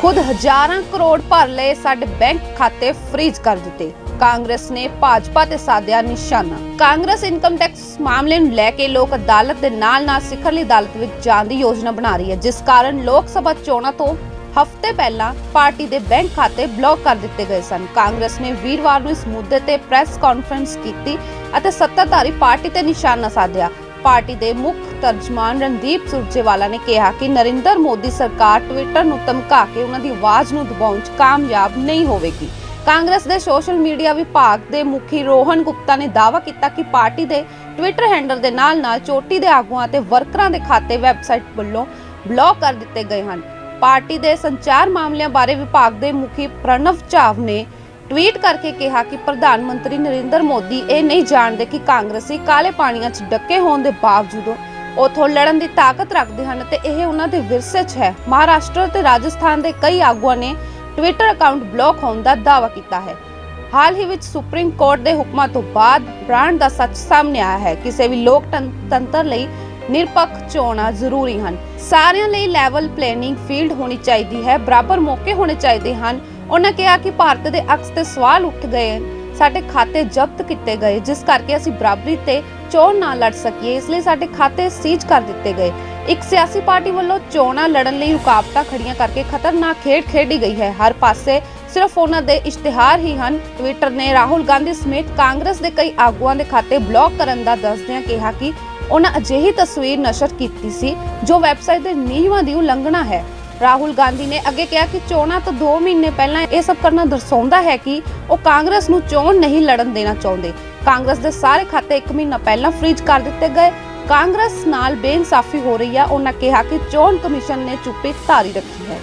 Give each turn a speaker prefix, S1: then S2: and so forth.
S1: ਖੁਦ ਹਜ਼ਾਰਾਂ ਕਰੋੜ ਭਰ ਲਏ ਸਾਡੇ ਬੈਂਕ ਖਾਤੇ ਫ੍ਰੀਜ਼ ਕਰ ਦਿੱਤੇ। ਕਾਂਗਰਸ ਨੇ ਭਾਜਪਾ ਤੇ ਸਾਧਿਆ ਨਿਸ਼ਾਨਾ। ਕਾਂਗਰਸ ਇਨਕਮ ਟੈਕਸ ਮਾਮਲੇ ਨੂੰ ਲੈ ਕੇ ਲੋਕ ਅਦਾਲਤ ਦੇ ਨਾਲ-ਨਾਲ ਸਿਖਰਲੀ ਅਦਾਲਤ ਵਿੱਚ ਜਾਣ ਦੀ ਯੋਜਨਾ ਬਣਾ ਰਹੀ ਹੈ, ਜਿਸ ਕਾਰਨ ਲੋਕ ਸਭਾ ਚੋਣਾਂ ਤੋਂ ਹਫ਼ਤੇ ਪਹਿਲਾਂ ਪਾਰਟੀ ਦੇ ਬੈਂਕ ਖਾਤੇ ਬਲੌਕ ਕਰ ਦਿੱਤੇ ਗਏ ਸਨ। ਕਾਂਗਰਸ ਨੇ ਵੀਰਵਾਰ ਨੂੰ ਇਸ ਮੁੱਦੇ ਤੇ ਪ੍ਰੈਸ ਕਾਨਫਰੰਸ ਕੀਤੀ ਅਤੇ ਸੱਤਾਧਾਰੀ ਪਾਰਟੀ ਤੇ ਨਿਸ਼ਾਨਾ ਸਾਧਿਆ। ਪਾਰਟੀ ਦੇ ਮੁੱਖ ਤਰਜਮਾਨ ਰਣਦੀਪ ਸੁਰਜੇਵਾਲਾ ਨੇ ਕਿਹਾ ਕਿ ਨਰਿੰਦਰ ਮੋਦੀ ਸਰਕਾਰ ਟਵਿੱਟਰ ਨੂੰ ਧਮਕਾ ਕੇ ਉਹਨਾਂ ਦੀ ਆਵਾਜ਼ ਨੂੰ ਦਬਾਉਣ 'ਚ ਕਾਮਯਾਬ ਨਹੀਂ ਹੋਵੇਗੀ। ਕਾਂਗਰਸ ਦੇ ਸੋਸ਼ਲ ਮੀਡੀਆ ਵਿਭਾਗ ਦੇ ਮੁਖੀ ਰੋਹਨ ਗੁਪਤਾ ਨੇ ਦਾਅਵਾ ਕੀਤਾ ਕਿ ਪਾਰਟੀ ਦੇ ਟਵਿੱਟਰ ਹੈਂਡਲ ਦੇ ਨਾਲ-ਨਾਲ ਚੋਟੀ ਦੇ ਆਗੂਆਂ ਤੇ ਵਰਕਰਾਂ ਦੇ ਖਾਤੇ ਵੈਬਸਾਈਟ ਵੱਲੋਂ ਬਲੌਕ ਕਰ ਦਿੱਤੇ ਗਏ ਹਨ। ਪਾਰਟੀ ਦੇ ਸੰਚਾਰ ਮਾਮਲਿਆਂ ਬਾਰੇ ਵਿਭਾਗ ਦੇ ਮੁਖੀ ਪ੍ਰਣਵ ਝਾਵ ਨੇ ਟਵੀਟ ਕਰਕੇ ਕਿਹਾ ਕਿ ਪ੍ਰਧਾਨ ਮੰਤਰੀ ਨਰਿੰਦਰ ਮੋਦੀ ਇਹ ਨਹੀਂ ਜਾਣਦੇ ਕਿ ਕਾਂਗਰਸੀ ਕਾਲੇ ਪਾਣੀਆਂ 'ਚ ਡੱਕੇ ਹੋਣ ਦੇ ਬਾਵਜੂਦ ਉਥੋਂ ਲੜਨ ਦੀ ਤਾਕਤ ਰੱਖਦੇ ਹਨ ਤੇ ਇਹ ਉਹਨਾਂ ਦੇ ਵਿਰਸੇ 'ਚ ਹੈ। ਮਹਾਰਾਸ਼ਟਰ ਤੇ ਰਾਜਸਥਾਨ ਦੇ ਕਈ ਆਗੂਆਂ ਨੇ ਟਵਿੱਟਰ ਅਕਾਊਂਟ ਬਲੌਕ ਹੋਣ ਦਾ ਦਾਅਵਾ ਕੀਤਾ ਹੈ। ਹਾਲ ਹੀ ਵਿੱਚ ਸੁਪਰੀਮ ਕੋਰਟ ਦੇ ਹੁਕਮਾਂ ਤੋਂ ਬਾਅਦ ਬ੍ਰਾਂਡ ਦਾ ਸੱਚ ਸਾਹਮਣੇ ਆਇਆ ਹੈ। ਕਿਸੇ ਵੀ ਲੋਕਤੰਤਰ ਲਈ ਨਿਰਪੱਖ ਚੋਣਾਂ ਜ਼ਰੂਰੀ ਹਨ। ਸਾਰਿਆਂ ਲਈ ਲੈਵਲ ਪਲੇਇੰਗ ਫੀਲਡ ਹੋਣੀ ਚਾਹੀਦੀ ਹੈ। ਬਰਾਬਰ ਮੌਕੇ ਹੋਣੇ ਚਾਹੀਦੇ ਹਨ। ਉਹਨਾਂ ਕਿਹਾ ਕਿ ਭਾਰਤ ਦੇ ਅਕਸ ਤੇ ਸਵਾਲ ਉੱਠ ਗਏ ਸਾਡੇ ਖਾਤੇ ਜ਼ਬਤ ਕੀਤੇ ਗਏ, ਜਿਸ ਕਰਕੇ ਅਸੀਂ ਬਰਾਬਰੀ ਤੇ ਚੋਣ ਨਾ ਲੜ ਸਕੀਏ। ਇਸ ਲਈ ਸਾਡੇ ਖਾਤੇ ਸੀਜ਼ ਕਰ ਦਿੱਤੇ ਗਏ। ਇੱਕ ਸਿਆਸੀ ਪਾਰਟੀ ਵੱਲੋਂ ਚੋਣਾਂ ਲੜਨ ਲਈ ਰੁਕਾਵਟਾਂ ਖੜੀਆਂ ਕਰਕੇ ਖਤਰਨਾਕ ਖੇਡ ਖੇਡੀ ਗਈ ਹੈ। ਹਰ ਪਾਸੇ ਸਿਰਫ ਉਹਨਾਂ ਦੇ ਇਸ਼ਤਿਹਾਰ ਹੀ ਹਨ। ਟਵਿੱਟਰ ਨੇ ਰਾਹੁਲ ਗਾਂਧੀ ਸਮੇਤ ਕਾਂਗਰਸ ਦੇ ਕਈ ਆਗੂਆਂ ਦੇ ਖਾਤੇ ਬਲੌਕ ਕਰਨ ਦਾ ਦੱਸਦਿਆਂ ਕਿਹਾ ਕਿ ਉਹਨਾਂ ਅਜਿਹੀ ਤਸਵੀਰ ਨਸ਼ਰ ਕੀਤੀ ਸੀ, ਜੋ ਵੈਬਸਾਈਟ ਦੇ ਨਿਯਮਾਂ ਦੀ ਉਲੰਘਣਾ ਹੈ। ਰਾਹੁਲ ਗਾਂਧੀ ਨੇ ਅੱਗੇ ਕਿਹਾ ਕਿ ਚੋਣਾਂ ਤੋਂ 2 ਮਹੀਨੇ ਪਹਿਲਾਂ ਇਹ ਸਭ ਕਰਨਾ ਦਰਸਾਉਂਦਾ ਹੈ ਕਿ ਉਹ ਕਾਂਗਰਸ ਨੂੰ ਚੋਣ ਨਹੀਂ ਲੜਨ ਦੇਣਾ ਚਾਹੁੰਦੇ। ਕਾਂਗਰਸ ਦੇ ਸਾਰੇ ਖਾਤੇ 1 ਮਹੀਨਾ ਪਹਿਲਾਂ ਫ੍ਰੀਜ਼ ਕਰ ਦਿੱਤੇ ਗਏ। ਕਾਂਗਰਸ ਨਾਲ ਬੇਇਨਸਾਫੀ ਹੋ ਰਹੀ ਹੈ ਉਹਨਾਂ ਕਿਹਾ ਕਿ ਚੋਣ ਕਮਿਸ਼ਨ ਨੇ ਚੁੱਪੀ ਧਾਰੀ ਰੱਖੀ ਹੈ।